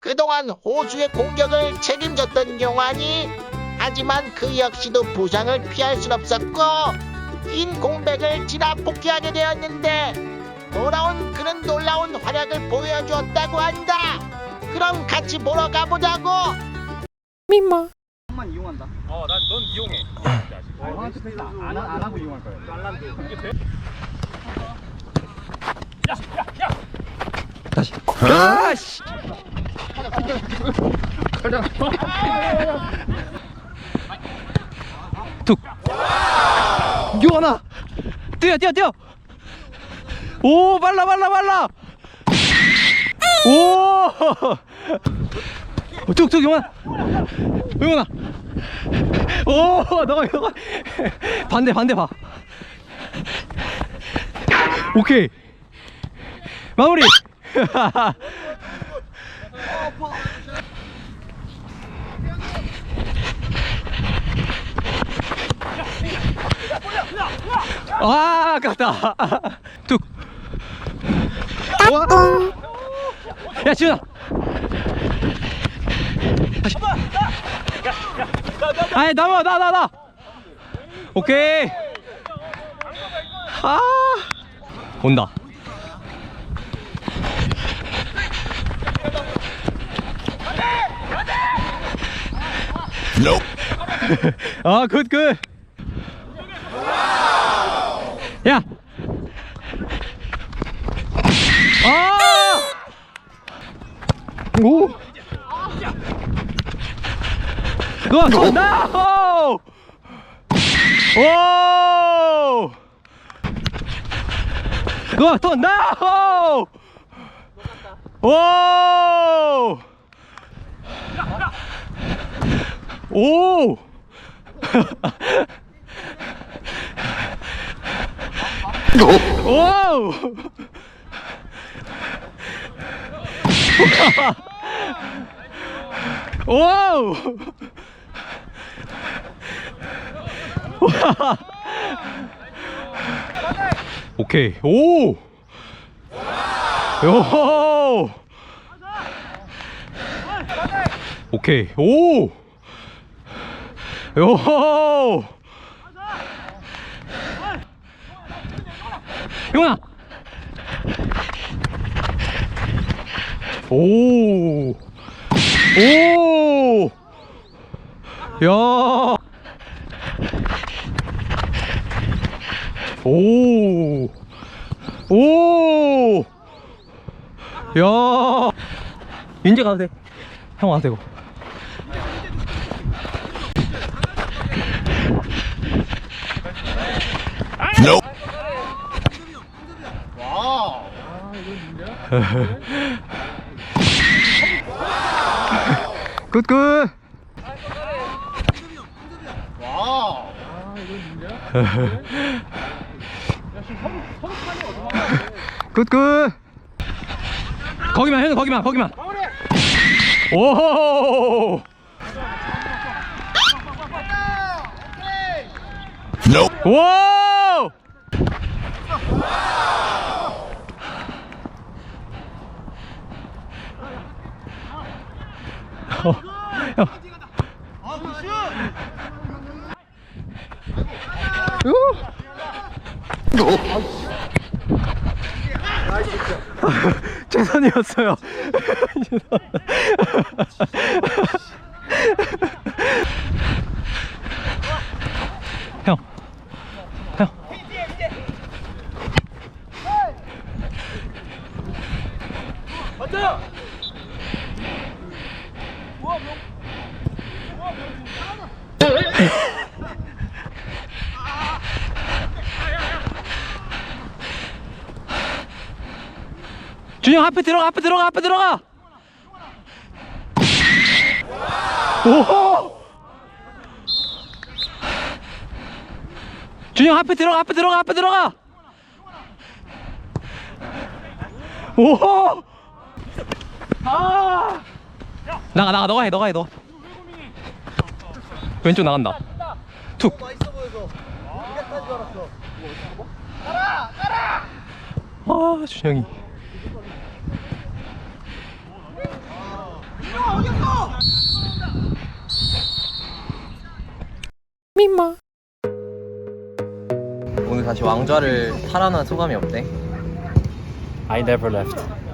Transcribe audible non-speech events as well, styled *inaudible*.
그동안 호주의 공격을 책임졌던 용환이 하지만 그 역시도 부상을 피할 순 없었고 긴 공백을 지나 복귀하게 되었는데 돌아온 그는 놀라운 활약을 보여주었다고 한다. 그럼 같이 보러 가보자고. 만 이용한다. 어, 난 넌 이용해. 페이스 안, 하- 안 하고 이용할 거예요. 다시. 아씨. 툭. 요하나. 뛰어 뛰어 뛰어. 오 빨라 빨라 빨라. 오. 툭툭 용환. 용환아. 오 너가 너가 반대 반대 봐. 오케이. 마무리. *laughs* 아, 아깝다. 툭. 와. 야, 지훈아. 다시. 아니, 나와, 나, 나, 나. 오케이. 아. 온다. *laughs* 아, 굿, 굿. 야. 아! 오! 너, 너, 나! 오! 오! 너, 더, 나! 오! 오! *laughs* 와우! 오케이. 오! 요! 오케이. 오! 요! 용아! 오! 오! 야! 오! 오! 야! 윤재 가도 돼. 형 와도 되고. *laughs* 굿굿. 굿굿. 거기만 형님 거기만 거기만. 오. 와! 어, 형. 최선이었어요. 형, 형. 준영 앞에 들어가 앞에 들어가 앞에 들어가. 오 준영 앞에 들어가 앞에 들어가 앞에 들어가. 오 아! 나가 나가 너가 해 너가 해 너. 왼쪽 나간다. 툭. 아, 준영이. 오늘 다시 왕좌를 탈환한 소감이 어때? I never left.